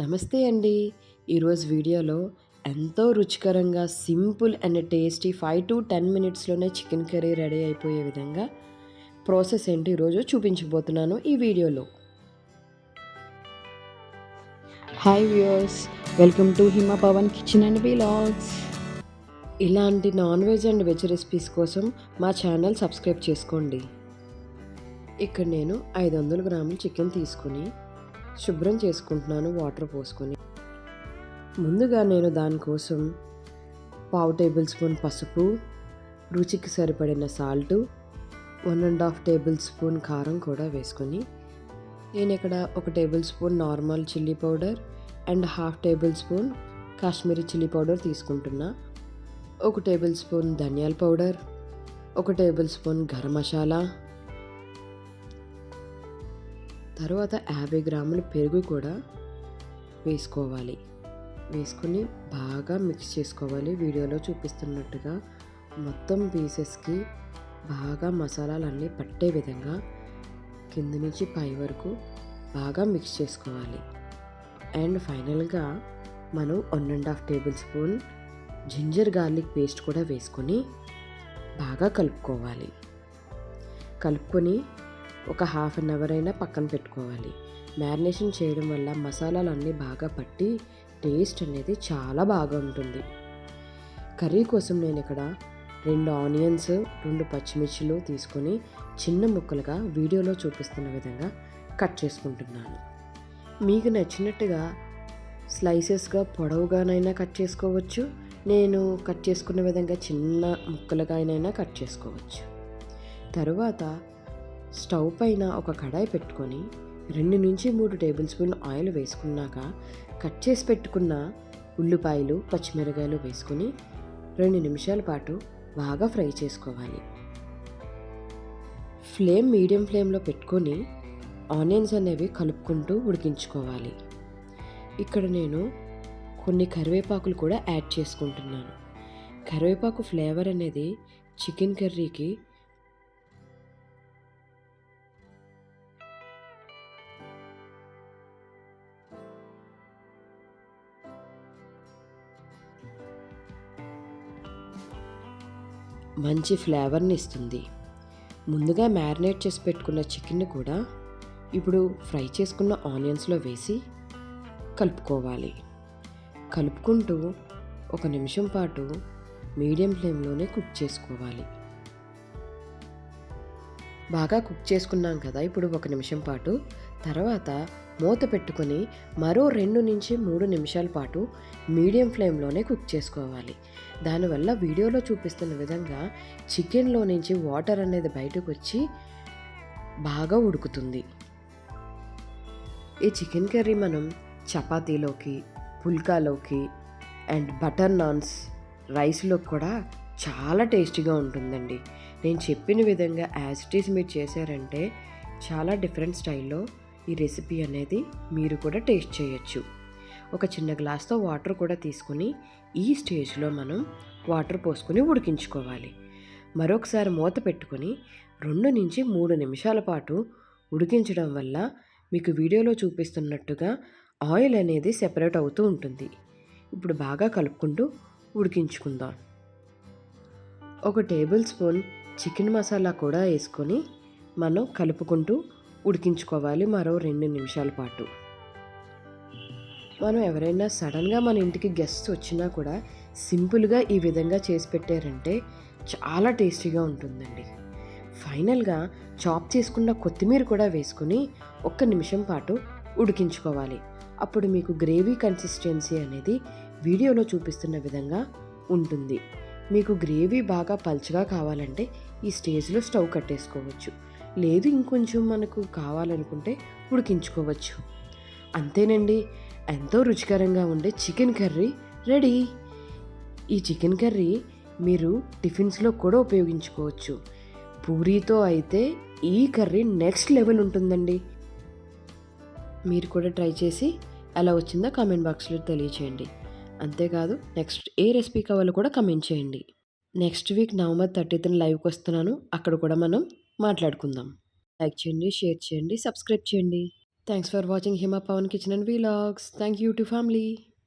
నమస్తే అండి. ఈరోజు వీడియోలో ఎంతో రుచికరంగా simple and tasty five to ten మినిట్స్లోనే chicken curry ready అయిపోయే విధంగా ప్రాసెస్ ఏంటి ఈరోజు చూపించబోతున్నాను ఈ వీడియోలో. Hi viewers welcome to Hima Pavan kitchen and vlogs. ఇలాంటి non veg and veg recipes కోసం మా ఛానల్ సబ్స్క్రైబ్ చేసుకోండి. ఇక్కడ నేను ఐదు వందల గ్రాముల చికెన్ తీసుకుని శుభ్రం చేసుకుంటున్నాను వాటర్ పోసుకొని. ముందుగా నేను దానికోసం పావు టేబుల్ స్పూన్ పసుపు రుచికి సరిపడిన salt one and half table spoon కారం కూడా వేసుకొని నేను ఇక్కడ ఒక table spoon normal chilli powder and half table spoon Kashmiri chilli powder తీసుకుంటున్నా. ఒక టేబుల్ స్పూన్ ధనియాల పౌడర్ ఒక టేబుల్ స్పూన్ గరం మసాలా తర్వాత యాభై గ్రాముల పెరుగు కూడా వేసుకోవాలి. వేసుకొని బాగా మిక్స్ చేసుకోవాలి. వీడియోలో చూపిస్తున్నట్టుగా మొత్తం పీసెస్కి బాగా మసాలాలన్నీ పట్టే విధంగా కింద నుంచి పై వరకు బాగా మిక్స్ చేసుకోవాలి. అండ్ ఫైనల్గా మనం one and half table spoon ginger garlic paste కూడా వేసుకొని బాగా కలుపుకోవాలి. కలుపుకొని ఒక హాఫ్ అన్ అవర్ అయినా పక్కన పెట్టుకోవాలి. మ్యారినేషన్ చేయడం వల్ల మసాలాలు అన్నీ బాగా పట్టి టేస్ట్ అనేది చాలా బాగా ఉంటుంది. కర్రీ కోసం నేను ఇక్కడ రెండు ఆనియన్స్ రెండు పచ్చిమిర్చిలు తీసుకొని చిన్న ముక్కలుగా వీడియోలో చూపిస్తున్న విధంగా కట్ చేసుకుంటున్నాను. మీకు నచ్చినట్టుగా స్లైసెస్గా పొడవుగానైనా కట్ చేసుకోవచ్చు. నేను కట్ చేసుకున్న విధంగా చిన్న ముక్కలుగానైనా కట్ చేసుకోవచ్చు. తరువాత స్టవ్ పైన ఒక కడాయి పెట్టుకొని రెండు నుంచి మూడు టేబుల్ స్పూన్ ఆయిల్ వేసుకున్నాక కట్ చేసి పెట్టుకున్న ఉల్లిపాయలు పచ్చిమిరకాయలు వేసుకొని రెండు నిమిషాల పాటు బాగా ఫ్రై చేసుకోవాలి. ఫ్లేమ్ మీడియం ఫ్లేమ్లో పెట్టుకొని ఆనియన్స్ అనేవి కలుపుకుంటూ ఉడికించుకోవాలి. ఇక్కడ నేను కొన్ని కరివేపాకులు కూడా యాడ్ చేసుకుంటున్నాను. కరివేపాకు ఫ్లేవర్ అనేది చికెన్ కర్రీకి మంచి ఫ్లేవర్ని ఇస్తుంది ముందుగా మ్యారినేట్ చేసి పెట్టుకున్న చికెన్ని కూడా ఇప్పుడు ఫ్రై చేసుకున్న ఆనియన్స్లో వేసి కలుపుకోవాలి. కలుపుకుంటూ ఒక నిమిషం పాటు మీడియం ఫ్లేమ్లోనే కుక్ చేసుకోవాలి. బాగా కుక్ చేసుకున్నాం కదా ఇప్పుడు ఒక నిమిషం పాటు. తర్వాత మూత పెట్టుకొని మరో రెండు నుంచి మూడు నిమిషాల పాటు మీడియం ఫ్లేమ్లోనే కుక్ చేసుకోవాలి. దానివల్ల వీడియోలో చూపిస్తున్న విధంగా చికెన్లో నుంచి వాటర్ అనేది బయటకు వచ్చి బాగా ఉడుకుతుంది. ఈ చికెన్ కర్రీ మనం చపాతీలోకి పుల్కాలోకి అండ్ బటర్ నాన్స్ రైస్లో కూడా చాలా టేస్టీగా ఉంటుందండి. నేను చెప్పిన విధంగా యాజ్ ఇట్ ఈస్ మీరు చేశారంటే చాలా డిఫరెంట్ స్టైల్లో ఈ రెసిపీ అనేది మీరు కూడా టేస్ట్ చేయొచ్చు. ఒక చిన్న గ్లాస్తో వాటర్ కూడా తీసుకొని ఈ స్టేజ్లో మనం వాటర్ పోసుకొని ఉడికించుకోవాలి. మరొకసారి మూత పెట్టుకొని రెండు నుంచి మూడు నిమిషాల పాటు ఉడికించడం వల్ల మీకు వీడియోలో చూపిస్తున్నట్టుగా ఆయిల్ అనేది సెపరేట్ అవుతూ ఉంటుంది. ఇప్పుడు బాగా కలుపుకుంటూ ఉడికించుకుందాం. ఒక టేబుల్ స్పూన్ చికెన్ మసాలా కూడా వేసుకొని మనం కలుపుకుంటూ ఉడికించుకోవాలి మరో రెండు నిమిషాల పాటు. మనం ఎవరైనా సడన్గా మన ఇంటికి గెస్ట్ వచ్చినా కూడా సింపుల్గా ఈ విధంగా చేసి పెట్టారంటే చాలా టేస్టీగా ఉంటుందండి. ఫైనల్గా చాప్ చేసుకున్న కొత్తిమీర కూడా వేసుకుని ఒక్క నిమిషం పాటు ఉడికించుకోవాలి. అప్పుడు మీకు గ్రేవీ కన్సిస్టెన్సీ అనేది వీడియోలో చూపిస్తున్న విధంగా ఉంటుంది. మీకు గ్రేవీ బాగా పల్చగా కావాలంటే ఈ స్టేజ్లో స్టవ్ కట్టేసుకోవచ్చు. లేదు ఇంకొంచెం మనకు కావాలనుకుంటే ఉడికించుకోవచ్చు. అంతేనండి. ఎంతో రుచికరంగా ఉండే చికెన్ కర్రీ రెడీ. ఈ చికెన్ కర్రీ మీరు టిఫిన్స్లో కూడా ఉపయోగించుకోవచ్చు. పూరీతో అయితే ఈ కర్రీ నెక్స్ట్ లెవెల్ ఉంటుందండి. మీరు కూడా ట్రై చేసి ఎలా వచ్చిందో కామెంట్ బాక్స్లో తెలియచేయండి. అంతేకాదు నెక్స్ట్ ఏ రెసిపీ కావాలో కూడా కమెంట్ చేయండి. నెక్స్ట్ వీక్ నవంబర్ థర్టీత్న లైవ్కి వస్తున్నాను. అక్కడ కూడా మనం మాట్లాడుకుందాం. లైక్ చేయండి షేర్ చేయండి సబ్స్క్రైబ్ చేయండి. Thanks for watching Hima Pavan kitchen and vlogs. Thank you to family.